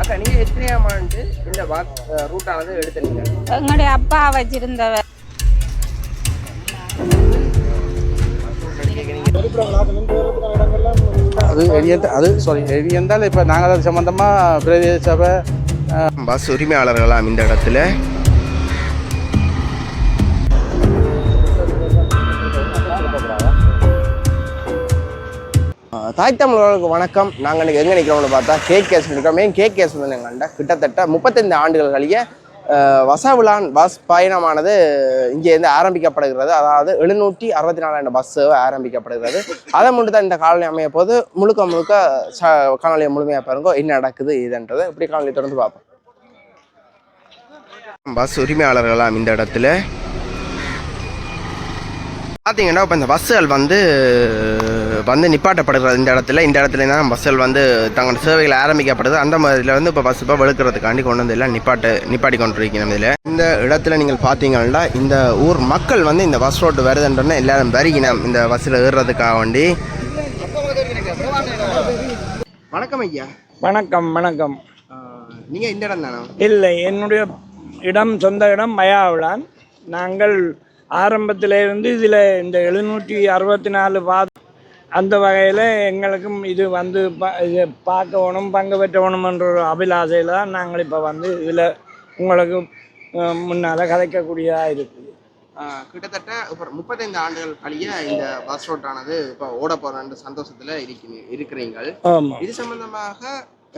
அக்கா நீங்கள் எத்தனையாம் ஆண்டு இந்த வாக் ரூட்டானது எடுத்தீங்க எங்களுடைய அப்பா வச்சிருந்தவர். அது எரியந்த அது சாரி எரியந்தால் இப்போ நாங்கள் அது சம்மந்தமாக பிரதேச சபை பஸ் உரிமையாளர்களாம் இந்த இடத்துல. தாய் தமிழர்களுக்கு வணக்கம். நாங்கள் இன்னைக்கு எங்கே நிற்கிறோம்னு பார்த்தா கேக் கேஸ் இருக்கிறோம் ஏன் கேக் கேஸ் வந்து எங்கள்கிட்ட கிட்டத்தட்ட முப்பத்தைந்து ஆண்டுகள் கழிய அஹ், வசவுலான் பஸ் பயணமானது இங்கேருந்து ஆரம்பிக்கப்படுகிறது. அதாவது எழுநூற்றி அறுபத்தி நாலாயிரம் பஸ் சேவை ஆரம்பிக்கப்படுகிறது. அதை மட்டும் தான் இந்த காலனி அமைய போது முழுக்க முழுக்க ச காணொலியை முழுமையாக பாருங்க. என்ன நடக்குது இதுன்றது. இப்படி காணொலி தொடர்ந்து பார்ப்போம். பஸ் உரிமையாளர்களாம் இந்த இடத்துல. பார்த்தீங்கன்னா இப்போ இந்த பஸ்ஸுகள் வந்து வந்து நிப்பாட்டப்படுகிறது இந்த இடத்துல. இந்த இடத்துல தான் பஸ்ஸுகள் வந்து தங்களோட சேவைகள் ஆரம்பிக்கப்படுது. அந்த மாதிரில வந்து இப்போ பஸ் இப்போ வெளுக்கிறதுக்காண்டி கொண்டு வந்து எல்லாம் நிப்பாட்டு நிப்பாட்டி கொண்டிருக்கணும் இதில். இந்த இடத்துல நீங்கள் பார்த்தீங்கன்னா இந்த ஊர் மக்கள் வந்து இந்த பஸ் ரோட்டு வருதுன்றோன்னே எல்லாரும் வருகினம் இந்த பஸ்ஸில் ஏறுறதுக்காக வேண்டி. வணக்கம் ஐயா. வணக்கம் வணக்கம். நீங்கள் இந்த இடம் தானே? இல்லை என்னுடைய இடம் சொந்த இடம் மயாவிலான் நாங்கள் ஆரம்பத்திலிருந்து இதில் இந்த எழுநூற்றி அறுபத்தி நாலு பா அந்த வகையில் எங்களுக்கும் இது வந்து ப இது பார்க்கணும் பங்கு பெற்றவணுமென்ற ஒரு அபிலாசையில் தான் நாங்கள் இப்போ வந்து இதில் உங்களுக்கு முன்னால் கதைக்கக்கூடியதாக இருக்குது. ஆஹ் கிட்டத்தட்ட இப்போ முப்பத்தைந்து ஆண்டுகள் கழிய இந்த பஸ் ரோட்டானது இப்போ ஓட போகிற சந்தோஷத்தில் இருக்கிறீங்க இருக்கிறீங்கள். ஆமாம் இது சம்பந்தமாக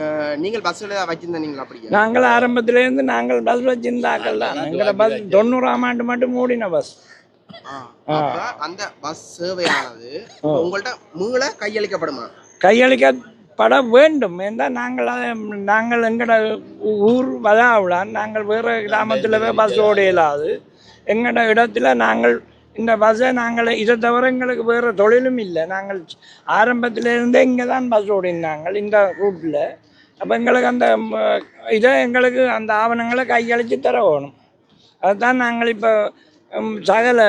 ஆஹ் நீங்கள் பஸ்ஸில் வச்சிருந்தீங்களா அப்படியா? நாங்கள் ஆரம்பத்திலேருந்து நாங்கள் பஸ் வச்சிருந்தாக்கள் தான். எங்களை பஸ் தொண்ணூறாம் ஆண்டு மட்டும் மூடின பஸ் அந்த பஸ் சேவையானது உங்கள்ட்ட மூளை கையளிக்கப்படுமா? கையளிக்கப்பட வேண்டும். என்றால் நாங்கள் நாங்கள் எங்கட ஊர் வதாவிடான் நாங்கள் வேறு கிராமத்தில் போய் பஸ் ஓட இயலாது எங்கட இடத்துல நாங்கள் இந்த பஸ்ஸை நாங்கள் இதை தவிர எங்களுக்கு வேறு தொழிலும் இல்லை. நாங்கள் ஆரம்பத்திலேருந்தே இங்கே தான் பஸ் ஓடினாங்க இந்த ரூட்டில் அப்போ எங்களுக்கு அந்த இதை எங்களுக்கு அந்த ஆவணங்களை கையளித்து தர வேணும் அதுதான் நாங்கள் இப்போ சகல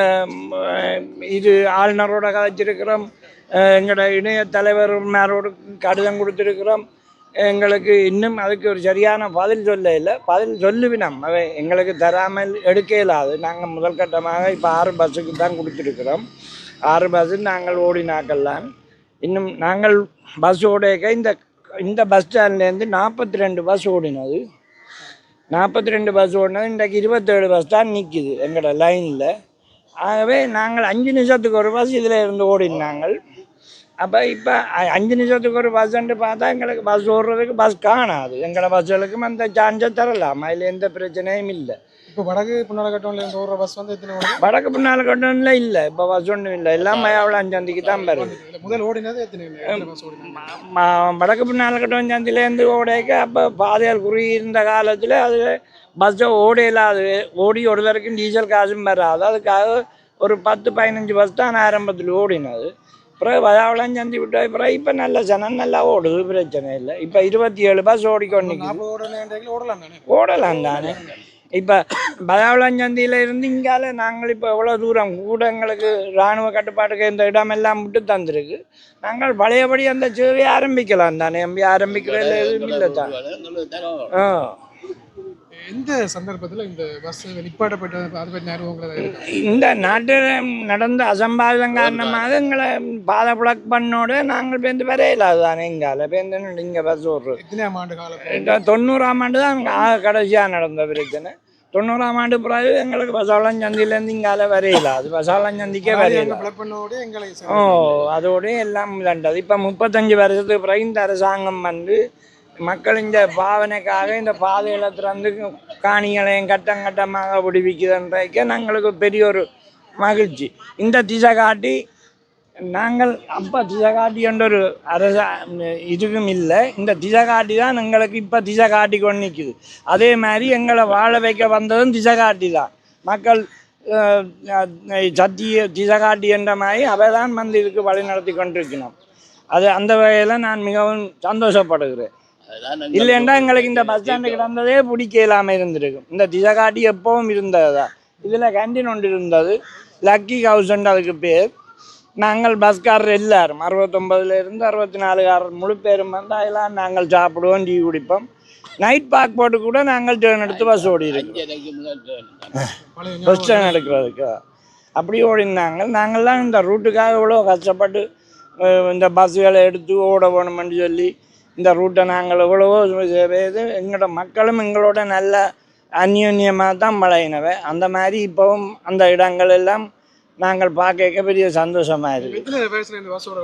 இது ஆளுநரோட கதைச்சிருக்கிறோம் எங்களோட இணைய தலைவர்மாரோடு கடிதம் கொடுத்துருக்கிறோம் எங்களுக்கு இன்னும் அதுக்கு ஒரு சரியான பதில் சொல்ல இல்லை பதில் சொல்லுவினம் அவை எங்களுக்கு தராமல் எடுக்க இயலாது நாங்கள் முதல் கட்டமாக இப்போ ஆறு பஸ்ஸுக்கு தான் கொடுத்துருக்குறோம் ஆறு பஸ்ஸு நாங்கள் ஓடினாக்கெல்லாம் இன்னும் நாங்கள் பஸ் ஓடைக்க இந்த இந்த பஸ் ஸ்டாண்ட்லேருந்து நாற்பத்தி ரெண்டு பஸ் ஓடினது நாற்பத்தி ரெண்டு பஸ் ஓடினது இன்றைக்கு இருபத்தேழு பஸ் தான் நிற்கிது எங்களோட லைனில் ஆகவே நாங்கள் அஞ்சு நிமிஷத்துக்கு ஒரு பஸ் இதில் இருந்து ஓடினாங்க அப்போ இப்போ அஞ்சு நிமிஷத்துக்கு ஒரு பஸ்ஸுன்னு பார்த்தா எங்களுக்கு பஸ் ஓடுறதுக்கு பஸ் காணாது. எங்களோட பஸ்ஸுகளுக்கும் அந்த சான்ஸை தரலாம்? அதில் எந்த பிரச்சனையும் இல்லை. இப்போ வடக்கு புன்னலக்கட்டம்ல இருந்து ஓடுற பஸ் வந்து எத்தனை வடக்கு பின்னால் கட்டணம்ல இல்லை. இப்போ பஸ் ஒன்றும் இல்லை எல்லாம் மயாவளம் சந்திக்கு தான் வருது முதல் ஓடினது எத்தனை வடக்கு பின்னால் கட்டம் சந்திலேருந்து ஓடைக்க அப்போ பாதையால் குறுகி இருந்த காலத்தில் அது பஸ்ஸை ஓடையில அது ஓடி ஓடுவதற்கும் டீசல் காசும் வராது. அதுக்காக ஒரு பத்து பதினஞ்சு பஸ் தான் ஆரம்பத்தில் ஓடினது. பிறகு வதாவளம் சந்தி விட்டா பிறகு இப்போ நல்ல ஜனம் நல்லா ஓடுது பிரச்சனை இல்லை. இப்போ இருபத்தி ஏழு பஸ் தானே? ஓடலாம் தானே. இப்போ பதாவளஞ்சந்தியில் இருந்து இங்கால நாங்கள் இப்போ எவ்வளோ தூரம் கூட எங்களுக்கு இராணுவ கட்டுப்பாட்டுக்கு இந்த இடமெல்லாம் விட்டு தந்திருக்கு. நாங்கள் பழையபடி அந்த சேவையை ஆரம்பிக்கலாம் தானே. எம்பி ஆரம்பிக்கிறதுல எதுவும் இல்லை தான் ஆ. எந்த சந்தர்ப்பத்தில் இந்த பஸ் நிப்பாட்டப்பட்ட இந்த நாட்டில் நடந்த அசம்பாவிதம் காரணமாக எங்களை பாதை பிளாக் பண்ணோட நாங்கள் பேருந்து வரையிலாது தானே இங்கால. பேருந்து இங்கே பஸ் இந்த தொண்ணூறாம் ஆண்டு தான் கடைசியாக நடந்த பிரச்சனை. தொண்ணூறாம் ஆண்டு பிறகு எங்களுக்கு பசாவளம் சந்திலேருந்து இங்கால வரையில அது பசாவளம் சந்திக்கே வரையில ஓ அதோடய எல்லாம் விளையாண்டது இப்போ முப்பத்தஞ்சு வருஷத்துக்கு பிறகு இந்த அரசாங்கம் வந்து மக்கள் இந்த பாவனைக்காக இந்த பாதைகளை திறந்து காணிகளையும் கட்டம் கட்டமாக விடுவிக்குதுன்றதுக்கு நாங்களுக்கு பெரிய ஒரு மகிழ்ச்சி இந்த திசை காட்டி நாங்கள் அப்போ திசை காட்டி என்ற ஒரு அரசா இதுவும் இல்லை. இந்த திசை காட்டி தான் எங்களுக்கு இப்போ திசை காட்டி கொண்டு நிற்குது அதே மாதிரி எங்களை வாழ வைக்க வந்ததும் திசை காட்டி தான். மக்கள் சத்திய திசை காட்டி என்ற மாதிரி அவை தான் வந்து இதுக்கு வழி நடத்தி கொண்டிருக்கணும். அது அந்த வகையில் நான் மிகவும் சந்தோஷப்படுகிறேன். இல்லைன்னா எங்களுக்கு இந்த பஸ் ஸ்டாண்டு கிடந்ததே பிடிக்க இல்லாமல் இருந்திருக்கும். இந்த திசை காட்டி எப்பவும் இருந்தது தான் இதில் கேண்டீன் ஒன்று இருந்தது. லக்கி ஹவுஸ்ன்னு அதுக்கு பேர். நாங்கள் பஸ்காரர் எல்லாரும். அறுபத்தொம்பதுலேருந்து அறுபத்தி நாலுக்காரர் முழு பேரும் வந்தால் எல்லாம் நாங்கள் சாப்பிடுவோம் டீ குடிப்போம். நைட் பார்க் போட்டு கூட நாங்கள் டேர்ன் எடுத்து பஸ் ஓடி இருக்கோம் பஸ் ஸ்டாண்ட் எடுக்கிறதுக்கு. அப்படி ஓடினாங்க நாங்கள்லாம் இந்த ரூட்டுக்காக இவ்வளோ கஷ்டப்பட்டு இந்த பஸ்ஸுகளை எடுத்து ஓட வேணுமென்னு சொல்லி இந்த ரூட்டை நாங்கள் எவ்வளவோ இது எங்களோட மக்களும் எங்களோட நல்ல அந்யோன்யமாக தான் பழகினவை. அந்த மாதிரி இப்போவும் அந்த இடங்கள் எல்லாம் நாங்கள் பார்க்க பெரிய சந்தோஷமாக இருக்குது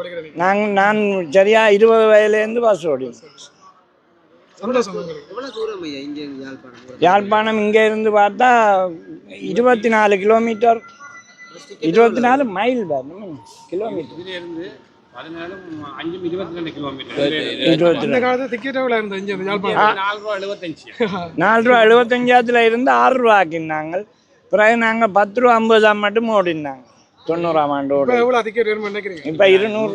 கிடைக்கிறீங்க நாங்கள் நான் சரியாக இருபது வயதுலேருந்து பஸ் ஓடி யாழ்ப்பாணம்? இங்கே இருந்து பார்த்தா இருபத்தி நாலு கிலோமீட்டர். இருபத்தி நாலு மைல் வரணும் கிலோமீட்டர் நாலு ரூபா எழுபத்தஞ்சாத்துல இருந்து ஆறு ரூபா ஆக்கினாங்க. பிறகு நாங்கள் பத்து ரூபா ஐம்பதாம் மட்டும் ஓடினாங்க. தொண்ணூறாம் ஆண்டு இப்ப ஓடி நினைக்கிறீங்க? இப்போ இருநூறு.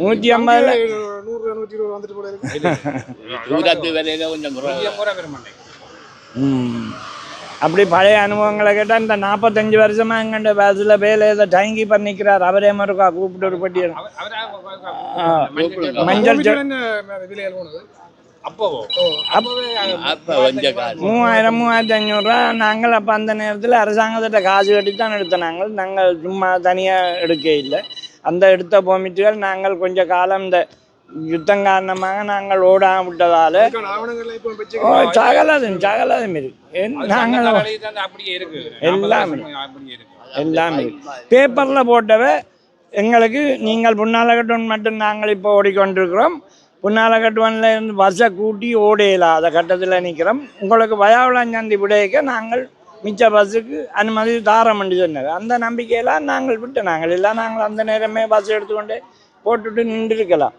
நூற்றி ஐம்பது நூறு நூற்றி இருபது வந்துட்டு போல இருக்கு. தூரத்து வேலையில கொஞ்சம் நூற்றி ஐம்பது ரூபா பெருமாண்டை ம். அப்படி பழைய அனுபவங்களை கேட்டால் இந்த நாற்பத்தஞ்சு வருஷமா எங்கண்ட பஸ்ஸில் வேலை ஏதோ டைம் கீப்பர் நிற்கிறார் அவரே மறுக்கா கூப்பிட்டு ஒரு பட்டியல். மஞ்சள் மூவாயிரம் மூவாயிரத்தி ஐநூறுரூவா நாங்கள் அப்போ அந்த நேரத்தில் அரசாங்கத்திட்ட காசு கட்டி தான் எடுத்த நாங்கள். நாங்கள் சும்மா தனியாக எடுக்க இல்லை. அந்த எடுத்த பெர்மிட்டுகள் நாங்கள் கொஞ்ச காலம் இந்த யுத்தம் காரணமாக நாங்கள் ஓடாம விட்டதால் சகலதும் சகலதும் இருக்கு. நாங்கள் எல்லாமே. எல்லாமே பேப்பரில் போட்டவ எங்களுக்கு நீங்கள் புன்னாலகட்டுவன் மட்டும் நாங்கள் இப்போ ஓடிக்கொண்டிருக்கிறோம். புன்னாலகட்டுவனில் இருந்து பஸ்ஸை கூட்டி ஓட அதை கட்டத்தில் நிற்கிறோம் உங்களுக்கு வயாவளஞ்சந்தி விடையக்க நாங்கள் மிச்ச பஸ்ஸுக்கு அனுமதி தாரமண்டி சொன்னது. அந்த நம்பிக்கையெல்லாம் நாங்கள் விட்டு நாங்கள் இல்லை நாங்கள் அந்த நேரமே பஸ் எடுத்துக்கொண்டு போட்டுட்டு நின்றுருக்கலாம்.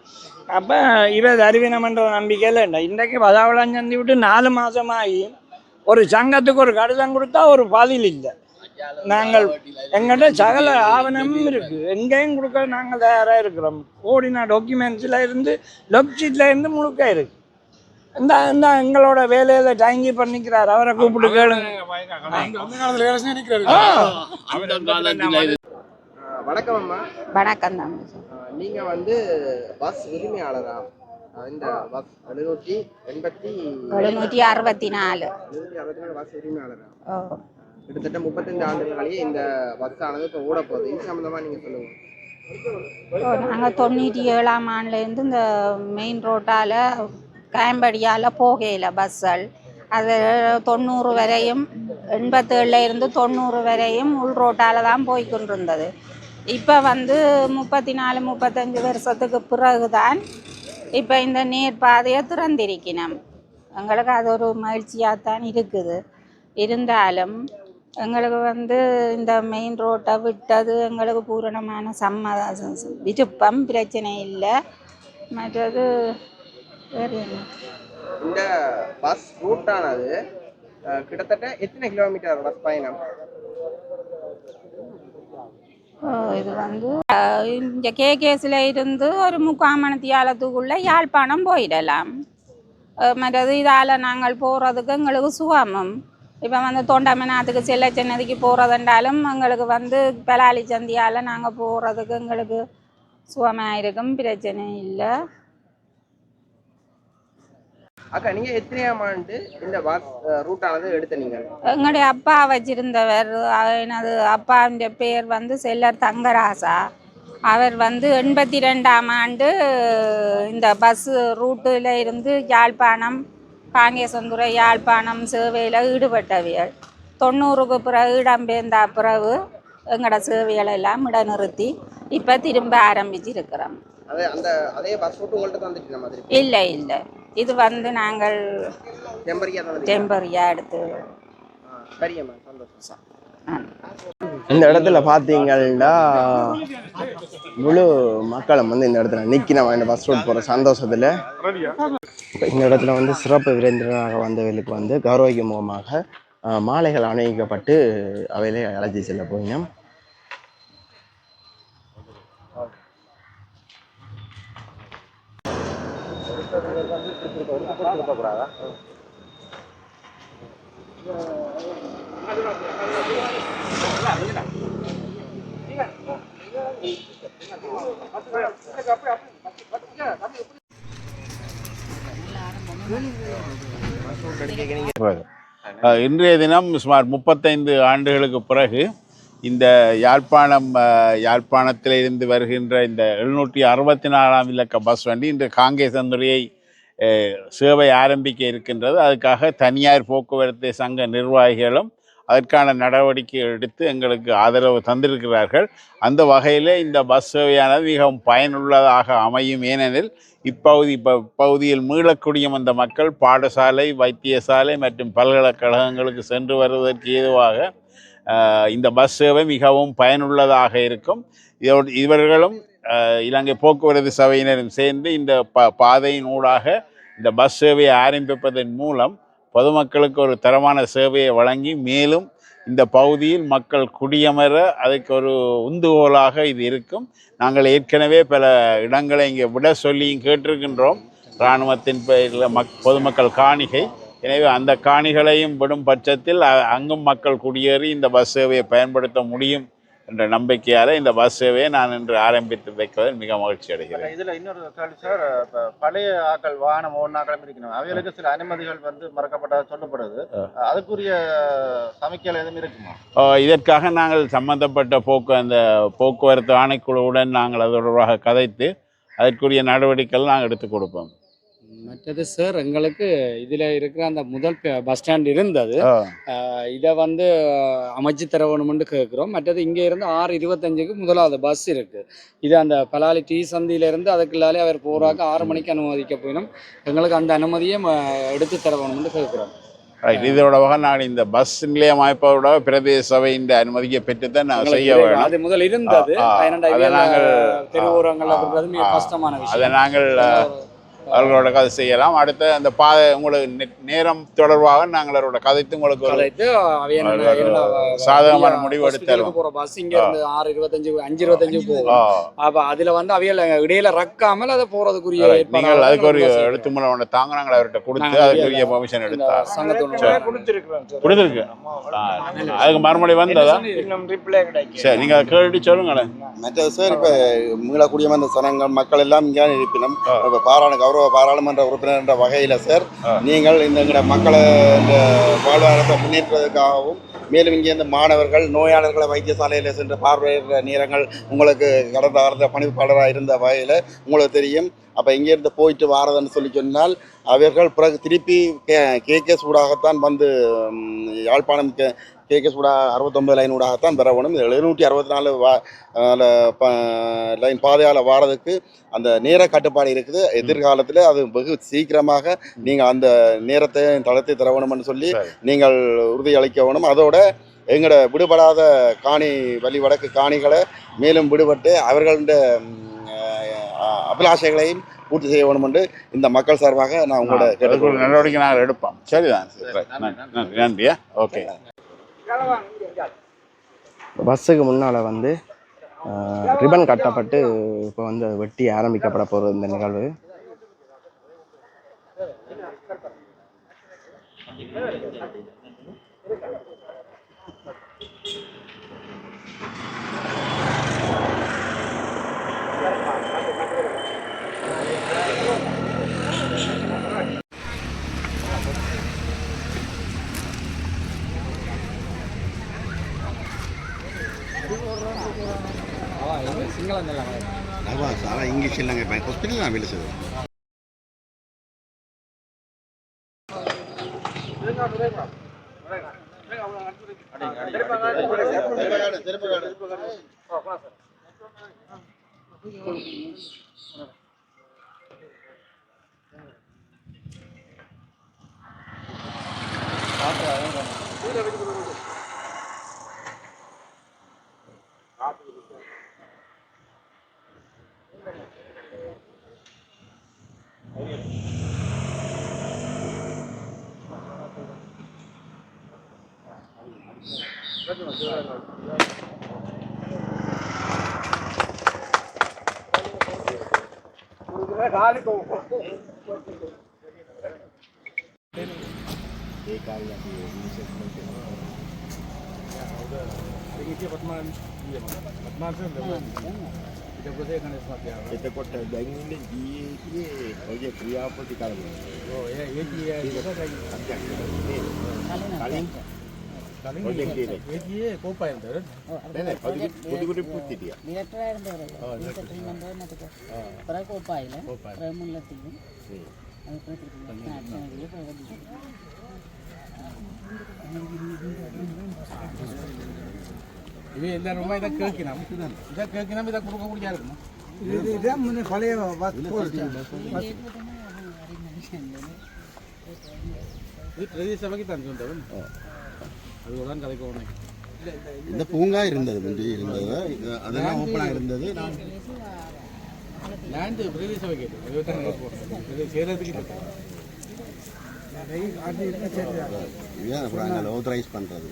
அப்போ இவ அறிவினம்ன்ற நம்பிக்கையில் இல்லை இன்றைக்கு வதாவளஞ்சந்தி விட்டு நாலு மாதமாகி ஒரு சங்கத்துக்கு ஒரு கடிதம் கொடுத்தா ஒரு பதில் இல்லை. நாங்கள் எங்கிட்ட சகல ஆவணமும் இருக்கு. எங்கேயும் கொடுக்க நாங்கள் தயாராக இருக்கிறோம். ஓடின டாக்குமெண்ட்ஸில் இருந்து லொப்ஷீட்டில் இருந்து முழுக்க இருக்கு. இந்த இந்த எங்களோட வேலையில் டைங்கி பண்ணிக்கிறார். அவரை கூப்பிட்டு கேளுங்க. வணக்கம் அம்மா. வணக்கம் தான் நீங்க வந்து பஸ் உரிமையாளரா? இந்த பஸ் எழுநூற்றி எண்பத்தி எழுநூற்றி அறுபத்தி நாலு. எழுநூற்றி அறுபத்தி நாலு பஸ் உரிமையாளரா? ஓ. கிட்டத்தட்ட முப்பத்தஞ்சு ஆண்டுகளாலேயே இந்த பஸ் ஆனது இப்போ ஓட போகுது. இது சம்மந்தமாக நீங்கள் சொல்லுங்கள் நாங்கள் தொண்ணூற்றி ஏழாம் ஆண்டுலேருந்து இந்த மெயின் ரோட்டால் கேம்படியால் போகையில் பஸ்ஸல் அது தொண்ணூறு வரையும் எண்பத்தேழில் இருந்து தொண்ணூறு வரையும் உள் ரோட்டால் தான் போய்க்கொண்டிருந்தது இப்போ வந்து முப்பத்தி நாலு முப்பத்தஞ்சு வருஷத்துக்கு பிறகு தான் இப்போ இந்த நேர்பாதையை திறந்திருக்கணும் எங்களுக்கு அது ஒரு மகிழ்ச்சியாக தான் இருக்குது. இருந்தாலும் எங்களுக்கு வந்து இந்த மெயின் ரோட்டை விட்டது. எங்களுக்கு பூரணமான சம்மத விருப்பம் பிரச்சனை இல்லை. மற்றது வேறு என்ன? இந்த பஸ் ரூட்டானது கிட்டத்தட்ட எத்தனை கிலோமீட்டர் பஸ் பயணம்? இது வந்து இங்க கேகேஸில் இருந்து ஒரு முக்கால் மணித்தியாலத்துக்குள்ளே யாழ்ப்பாணம் போயிடலாம். மற்றது இதால் நாங்கள் போகிறதுக்கு எங்களுக்கு சுகமம். இப்போ வந்து தொண்டமனாத்துக்கு செல்ல சென்னதிக்கு போகிறதுண்டாலும் எங்களுக்கு வந்து பலாலி சந்தியால் நாங்கள் போகிறதுக்கு எங்களுக்கு சுகமாக இருக்கும் பிரச்சனை இல்லை. அக்கா நீங்க எத்தனையாம் ஆண்டு இந்த ரூட்டானது எடுத்த நீங்க? எங்களுடைய அப்பா வச்சிருந்தவர் எனது அப்பாவுடைய பேர் வந்து செல்லர் தங்கராசா. அவர் வந்து எண்பத்தி ரெண்டாம் ஆண்டு இந்த பஸ் ரூட்டில் இருந்து யாழ்ப்பாணம் காங்கேசந்துறை யாழ்ப்பாணம் சேவையில் ஈடுபட்டவியல். தொண்ணூறுக்கு பிறகு இடம்பெயர்ந்த பிறகு எங்களோட சேவைகளை எல்லாம் இடைநிறுத்தி இப்போ திரும்ப ஆரம்பிச்சிருக்கிறோம். இல்லை இல்லை. இது வந்து நாங்கள் டெம்பரியா எடுத்து சரியம்மா சந்தோஷம். இந்த இடத்துல பார்த்தீங்கன்னா முழு மக்களும் வந்து இந்த இடத்துல நிற்கணும் இந்த பஸ் ரூட் போகிற சந்தோஷத்தில். இந்த இடத்துல வந்து சிறப்பு விருந்தினராக வந்தவர்களுக்கு வந்து கௌரவிக்க முகமாக மாலைகள் அணிவிக்கப்பட்டு அவையிலே அழைச்சி செல்ல போயினோம் கூடாதா இன்றைய தினம் சுமார் முப்பத்தைந்து ஆண்டுகளுக்கு பிறகு இந்த யாழ்ப்பாணம் யாழ்ப்பாணத்தில் இருந்து வருகின்ற இந்த எழுநூற்றி அறுபத்தி நாலாம் இலக்க பஸ் வண்டி இன்று காங்கேசந்துறையை சேவை ஆரம்பிக்க இருக்கின்றது. அதுக்காக தனியார் போக்குவரத்து சங்க நிர்வாகிகளும் அதற்கான நடவடிக்கை எடுத்து எங்களுக்கு ஆதரவு தந்திருக்கிறார்கள். அந்த வகையில் இந்த பஸ் சேவையானது மிகவும் பயனுள்ளதாக அமையும். ஏனெனில் இப்பகுதி இப்போ பகுதியில் மீளக்கூடிய அந்த மக்கள் பாடசாலை வைத்தியசாலை மற்றும் பல்கலைக்கழகங்களுக்கு சென்று வருவதற்கு ஏதுவாக இந்த பஸ் சேவை மிகவும் பயனுள்ளதாக இருக்கும். இதோடு இவர்களும் இலங்கை போக்குவரத்து சபையினரும் சேர்ந்து இந்த ப பாதையின் ஊடாக இந்த பஸ் சேவையை ஆரம்பிப்பதன் மூலம் பொதுமக்களுக்கு ஒரு தரமான சேவையை வழங்கி மேலும் இந்த பகுதியில் மக்கள் குடியமர அதுக்கு ஒரு உந்துகோலாக இது இருக்கும். நாங்கள் ஏற்கனவே பல இடங்களை இங்கே விட சொல்லியும் கேட்டிருக்கின்றோம். இராணுவத்தின் பெயரில் மக் பொதுமக்கள் காணிகை. எனவே அந்த காணிகளையும் விடும் பட்சத்தில் அ- அங்கும் மக்கள் குடியேறி இந்த பஸ் சேவையை பயன்படுத்த முடியும். என்ற நம்பிக்கையால் இந்த பஸ் சேவையை நான் இன்று ஆரம்பித்து வைப்பதில் மிக மகிழ்ச்சி அடைகிறேன். இதுல இன்னொரு கேள்வி சார் பழைய ஆக்கள் வாகனம் ஓனாக்களும் இருக்கணும் அவைகளுக்கு சில அனுமதிகள் வந்து மறக்கப்பட்டதாக சொல்லப்படுது. அதுக்குரிய சமிக்கைகள் எதுவும் இருக்குமா? இதற்காக நாங்கள் சம்பந்தப்பட்ட போக்கு அந்த போக்குவரத்து ஆணைக்குழுவுடன் நாங்கள் அது தொடர்பாக கதைத்து அதற்குரிய நடவடிக்கைகள் நாங்கள் எடுத்துக் கொடுப்போம். மற்றது சார் எங்களுக்கு இதில் இருக்கிற அந்த முதல் பஸ் ஸ்டாண்ட் இருந்தது. இதை வந்து அமைச்சு தர வேணுமென்று கேட்குறோம் மற்றது இங்கே இருந்து ஆறு இருபத்தஞ்சுக்கு முதலாவது பஸ் இருக்குது இது அந்த பலாலி டீ சந்தியிலேருந்து அதுக்குள்ளாலே அவர் போகிறாக்க ஆறு மணிக்கு அனுமதிக்க போயிடும். எங்களுக்கு அந்த அனுமதியை எடுத்து தர வேணுமென்று கேட்குறோம் ரைட் இதோட நாங்கள் இந்த பஸ் நிலையம் அமைப்பதோட பிரதேச சபையின் அனுமதியை பெற்றுத்தான் நாங்கள் செய்ய வேணும் அது முதல் இருந்தது. அதை நாங்கள், அதை நாங்கள் அவர்களோட கதை செய்யலாம். அடுத்து அந்த பாதை உங்களுக்கு நேரம் தொடர்பாக நாங்கள் அவரோட கதைத்து உங்களுக்கு சாதகமான முடிவு எடுத்து தருவோம். போகிற பஸ் இங்கே இருந்து ஆறு இருபத்தஞ்சு அஞ்சு இருபத்தஞ்சு போகும். அப்ப அதுல வந்து அவையில இடையில ரக்காமல் அதை. ஏற்பாடு நீங்கள் அதுக்கு ஒரு எழுத்து மூலம் ஒன்று தாங்க நாங்கள் அவர்கிட்ட கொடுத்து அதுக்குரிய பர்மிஷன் சார். கொடுத்துருக்கு. அதுக்கு மறுமொழி வந்ததா? சரி நீங்கள் கேட்டு சொல்லுங்களேன். மற்றது சார் இப்ப மீளக்கூடிய அந்த சனங்கள் மக்கள் எல்லாம் இங்கே இருப்பினும். இப்ப பாராளு கௌரவ பாராளுமன்ற உறுப்பினர் என்ற வகையில சார். நீங்கள் இந்த மக்களை இந்த வாழ்வாதாரத்தை முன்னேற்றுவதற்காகவும் மேலும் இங்கே இந்த மாணவர்கள் நோயாளர்களை வைத்தியசாலையில் சென்று பார்வையிடுற நேரங்கள் உங்களுக்கு கடந்த காலத்தில் பணிப்பாளராக இருந்த வகையில் உங்களுக்கு தெரியும் அப்போ இங்கேருந்து போயிட்டு வாரதுன்னு சொல்லி சொன்னால் அவர்கள் பிறகு திருப்பி கே கேகேஸ் ஊடாகத்தான் வந்து யாழ்ப்பாணம் கேகேஸ் ஊடா அறுபத்தொம்பது லைன் ஊடாகத்தான் பெற வேணும் இது எழுநூற்றி அறுபத்தி நாலு வா லைன் பாதையால் வாரதுக்கு அந்த நேர கட்டுப்பாடு இருக்குது. எதிர்காலத்தில் அது வெகு சீக்கிரமாக நீங்கள் அந்த நேரத்தை தளத்தை தர வேணும்னு சொல்லி. நீங்கள் உறுதி அளிக்க வேணும். அதோட எங்களோட விடுபடாத காணி வழி வடக்கு காணிகளை மேலும் விடுபட்டு அஹ், அபிலாஷைகளையும் பூர்த்தி செய்ய வேணும் என்று இந்த மக்கள் சார்பாக நான் உங்களோட நடவடிக்கை நாங்கள் எடுப்போம். சரிதான்? நன்றியா ஓகே. பஸ்ஸுக்கு முன்னால் வந்து ரிபன் கட்டப்பட்டு இப்போ வந்து வெட்டி ஆரம்பிக்கப்பட போகிறது இந்த நிகழ்வு. ஆனால் இங்கிலீஷ் இல்லைங்க இப்போ ஹாஸ்பிட்டல் நான் வேலை అయితే కొట్ట బ్యాంకింగ్ ఇది క్రియాపతి కాదు అంతే ഡിറക്ടറായിരുന്നു കുറെ കോപ്പായില്ല? കുറേ മുല്ലത്തിലും இது எல்லா ரூபாய் இதை கேட்கணும் இதை கேட்கணும் இதை கொடுக்க பழைய இது தான் சொல்றேன் அது தான் கதைக்கு உடனே இந்த பூங்கா இருந்தது முந்தி இருந்தது. இது- அதெல்லாம் ஓப்பனாக இருந்தது. நான் லேண்டு பிரதேச சபை கேட்டு இல்லை. இதுதான் அப்புறம் பண்ணுறது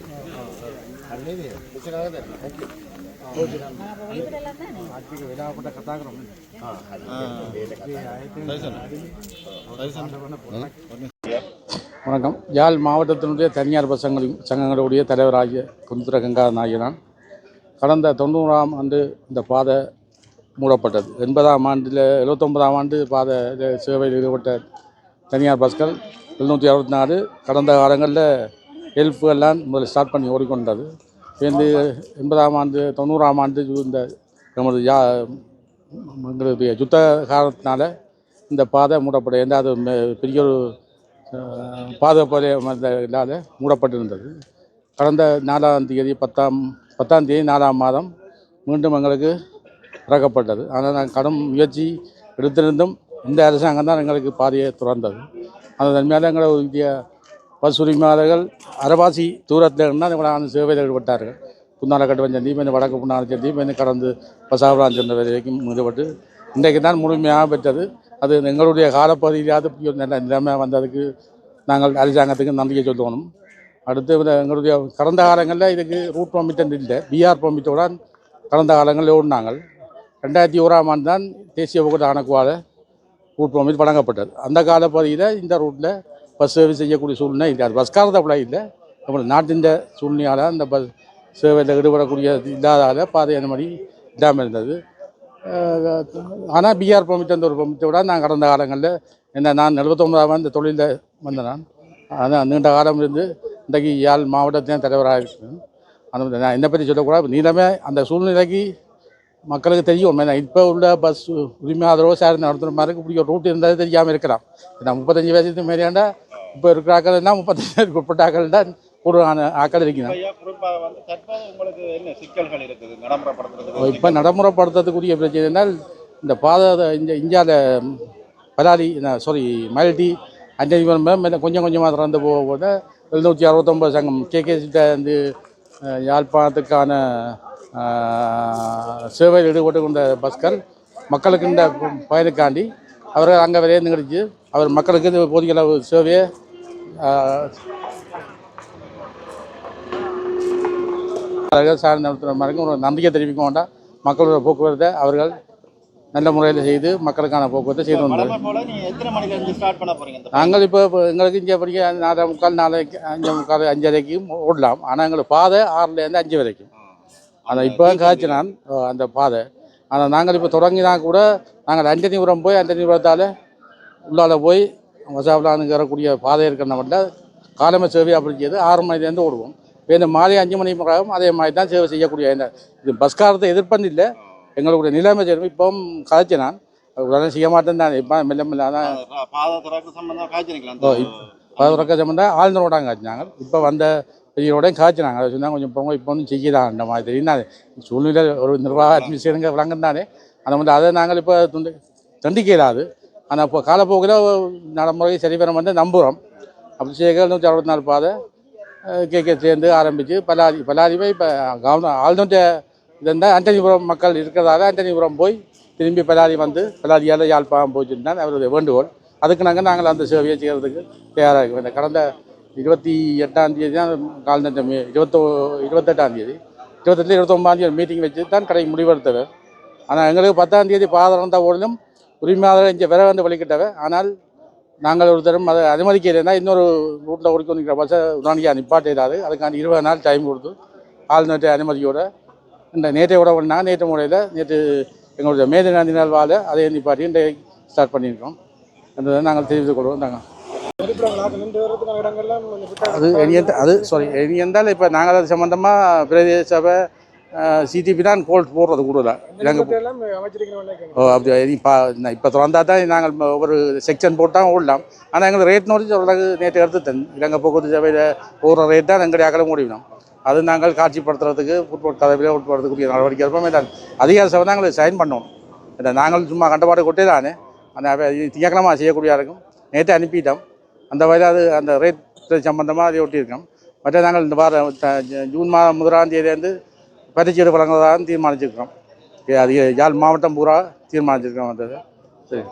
விழாப்பட்ட வணக்கம். யாழ் மாவட்டத்தினுடைய தனியார் பஸ் சங்கங்களின் சங்கங்களுடைய தலைவராகிய குந்துர கங்கா நான் கடந்த தொண்ணூறாம் ஆண்டு இந்த பாதை மூடப்பட்டது. எண்பதாம் ஆண்டில் எழுபத்தொன்பதாம் ஆண்டு பாதை சேவையில் ஈடுபட்ட தனியார் பஸ்கள் எழுநூற்றி அறுபத்தி நாலு கடந்த காலங்களில் ஹெல்ப்புகள்லாம் முதல்ல ஸ்டார்ட் பண்ணி ஓடிக்கொண்டது. சேர்ந்து எண்பதாம் ஆண்டு தொண்ணூறாம் ஆண்டு இந்த நமது யா எங்களுடைய யுத்த காரணத்தினால இந்த பாதை மூடப்பட எந்த அது பெரிய ஒரு பாதுகாப்பு இல்லாத மூடப்பட்டிருந்தது. கடந்த நாலாம் தேதி பத்தாம் பத்தாம் தேதி நாலாம் மாதம் மீண்டும் எங்களுக்கு திறக்கப்பட்டது. ஆனால் நாங்கள் கடும் முயற்சி எடுத்திருந்தும் இந்த அரசாங்கம் தான் எங்களுக்கு பாதையை திறந்தது. அந்த தன்மையால் இந்திய பஸ் உரிமையாளர்கள் அரைவாசி தூரத்தில் இருந்தால் எங்களை அந்த சேவையில் ஈடுபட்டார்கள் புன்னாலக்கட்டு வஞ்சந்தி இப்போ வடக்கு புன்னால சந்தி இப்போ கடந்து பசாவரான் சென்ற வரைக்கும் ஈடுபட்டு இன்றைக்கு தான் முழுமையாக பெற்றது. அது எங்களுடைய காலப்பகுதியிலாவது இப்படி ஒரு நல்ல நிலைமை வந்ததுக்கு நாங்கள் அரசாங்கத்துக்கு நன்றியை சொல்லணும் அடுத்து எங்களுடைய கடந்த காலங்களில் இதுக்கு ரூட் பர்மிட் இல்லை பிஆர் பர்மிட்டோட கடந்த காலங்களில் ஓடினாங்க ரெண்டாயிரத்தி ஓராம் ஆண்டு தான் தேசிய போக்குவரத்து ஆணைக்குவால ரூட் பர்மிட் வழங்கப்பட்டது. அந்த காலப்பகுதியில் இந்த ரூட்டில் பஸ் சர்வீஸ் செய்யக்கூடிய சூழ்நிலை இல்லை. அது பஸ்காரத பிள்ளை இல்லை. நம்ம நாட்டின் சூழ்நிலையால் அந்த பஸ் சேவையில் ஈடுபடக்கூடிய இல்லாதால பாதை அந்த மாதிரி இல்லாமல் இருந்தது. ஆனால் பிஆர் பர்மிட் அந்த ஒரு பர்மிட்டோட நான் கடந்த காலங்களில் என்ன நான் எழுபத்தொம்பதாம் இந்த தொழிலில் வந்தேன் நான். ஆனால் நீண்ட காலம் இருந்து இன்றைக்கு யாழ் மாவட்டத்தின் தலைவராக இருக்கிறேன். அந்த நான் என்னை பற்றி சொல்லக்கூடாது. நீளமே அந்த சூழ்நிலைக்கு மக்களுக்கு தெரியும். ஏன்னா இப்போ உள்ள பஸ் உரிமையாளரோ சார் நடத்துகிற மாதிரி இப்படி ஒரு ரூட் இருந்தாலும் தெரியாமல் இருக்கிறான் நான் முப்பத்தஞ்சு வயசுக்கு மேலேண்டா இப்போ இருக்கிற ஆக்கள் தான் முப்பத்தஞ்சு உட்பட்ட ஆக்கள் தான் கூடுதலான நடைமுறைப்படுத்துறதுக்கு இப்போ நடைமுறைப்படுத்துறதுக்குரிய பிரச்சனை என்றால் இந்த பாதை இந்த இந்தியாவில் பலாலி சாரி மல்டி அஞ்சலி கொஞ்சம் கொஞ்சமாக திறந்து போக போத எழுநூற்றி அறுபத்தொம்பது சங்கம் கேகேசிட்ட வந்து யாழ்ப்பாணத்துக்கான சேவையில் ஈடுபட்டு கொண்ட பஸ்கள் மக்களுக்கு இந்த பயனுக்காண்டி அவர்கள் அங்கே விரைந்து கிடைச்சு அவர் மக்களுக்கு போதிய அளவு சேவையை அவர்கள் சார்ந்த நடத்துகிற ஒரு நம்பிக்கை தெரிவிக்க வேண்டாம். மக்களோட போக்குவரத்தை அவர்கள் நல்ல முறையில் செய்து மக்களுக்கான போக்குவரத்தை செய்து இந்த நாங்கள் இப்போ எங்களுக்கு இங்கே படிக்க நாலு முக்கால் நாளைக்கு அஞ்சு முக்கால் அஞ்சு வரைக்கும் ஓடலாம். ஆனால் எங்களுக்கு பாதை ஆறுலேருந்து அஞ்சு வரைக்கும். ஆனால் இப்போ காய்ச்சினான் அந்த பாதை. ஆனால் நாங்கள் இப்போ தொடங்கினா கூட நாங்கள் அஞ்சனிபுரம் போய் அஞ்சனிபுரத்தால் உள்ளால போய் வரக்கூடிய பாதை இருக்கிற காலமை சேவை அப்படிங்கிறது ஆறு மணிலேருந்து ஓடுவோம். இப்போ இந்த மாலை அஞ்சு மணி முறையும் அதே மாதிரி தான் சேவை செய்யக்கூடிய இந்த இது பஸ்காரத்தை எதிர்ப்பந்து இல்லை. எங்களுடைய நிலைமை சரி இப்பவும் கதைச்சு நான் உடனே செய்ய மாட்டேன் தான். இப்போ மெல்ல மெல்ல அதான். பாதை திறப்பு சம்பந்தம் ஆழ்ந்தரோடாங்க காய்ச்சினாங்க. இப்போ வந்த பெரியரோடையும் காய்ச்சினாங்க. அதை சொன்னால் கொஞ்சம் போங்க இப்போ ஒன்றும் செய்யலாம். அந்த மாதிரி தெரியும் நான் சூழ்நிலை ஒரு நிர்வாக அட்மினிஸ்ட்ரேஷனுங்க விளங்கும் தானே அந்த மாதிரி அதை நாங்கள் இப்போ துண்டு தண்டிக்க இயலாது ஆனால் இப்போ காலப்போக்கில் நடைமுறை சரி வர வந்து நம்புகிறோம் அப்படி செய்ய நூற்றி அறுபத்தி நாலு பாதை. கேகே சேர்ந்து ஆரம்பித்து பலாரி பலாரிவை இப்போ கவர்மெண்ட் இது இருந்தால் அண்டனிபுரம் மக்கள் இருக்கிறதால அண்டனிபுரம் போய் திரும்பி பலாரி வந்து பலாரியால் யாழ்ப்பாணம் போச்சுன்னு தான் அவருடைய வேண்டுகோள். அதுக்கு நாங்கள் நாங்கள் அந்த சேவையை செய்கிறதுக்கு தயாராக இருக்கோம் இந்த கடந்த இருபத்தி எட்டாம் தேதி தான் கால்நடை மீ இருபத்தோ இருபத்தெட்டாம் தேதி இருபத்தெட்டு இருபத்தொம்பதாம் தேதி மீட்டிங் வச்சு தான் கடை முடிவெடுத்தவர். ஆனால் எங்களுக்கு பத்தாம் தேதி பாதம் தான் ஓடலும் உரிமையாளர் இங்கே விர வந்து வழிகிட்டவ ஆனால் நாங்கள் ஒரு தரம் அதை அனுமதிக்கிறேன்னா இன்னொரு ரூட்டில் ஒரு நிற்கிற பஸ்ஸை உடனடியாக நிப்பாட்டிடாது அதுக்கான இருபது நாள் டைம் கொடுத்து ஆளுநர்கிட்ட அனுமதியோட இந்த நேற்றை விட பண்ணாங்க நேற்று முறையில் நேற்று எங்களுடைய மேதை காந்தி நாள் வாழ அதை நிப்பாட்டி இன்றைய ஸ்டார்ட் பண்ணியிருக்கோம். என்றதை நாங்கள் தெரிவித்துக் கொள்வோம். நாங்கள் அது இனி அது சாரி இனி இப்போ நாங்கள் அது சம்மந்தமாக பிரதேச சபை சிடிபி தான் கோல்ட் போடுறது எல்லாம் அமைச்சிருக்கிறவங்களே ஓ அப்படி இப்போ இப்போ திறந்தா தான் நாங்கள் ஒரு செக்ஷன் போட்டால் ஓடலாம். ஆனால் எங்களுக்கு ரேட் நோட்டி சொல்கிறது நேற்று எடுத்து தன் இலங்கை போக்குவரத்து சபையில் போகிற ரேட் தான் எங்களுடைய அகல முடியும் அது நாங்கள் காட்சிப்படுத்துறதுக்கு ஃபுட்பால் கதவியில் உட்படுத்தக்கூடிய நடவடிக்கை இருப்போமே தான் அதிகார சபை தான் எங்களுக்கு சைன் பண்ணணும். இல்லை நாங்கள் சும்மா கண்டபாடு கொட்டே தானே. அந்த திங்கக்கிழமை செய்யக்கூடியா இருக்கும். நேற்று அனுப்பிட்டோம். அந்த வகையில் அது அந்த ரேட் சம்பந்தமாக அதை ஒட்டியிருக்கோம். மற்ற நாங்கள் இந்த வாரம் ஜூன் மாதம் முதலாம் தேதியிலேருந்து பயிற்சியோடு வழங்குவதாக தீர்மானிச்சிருக்கிறோம். அது யாழ் மாவட்டம் பூரா தீர்மானிச்சிருக்கோம் வந்தது. சரி.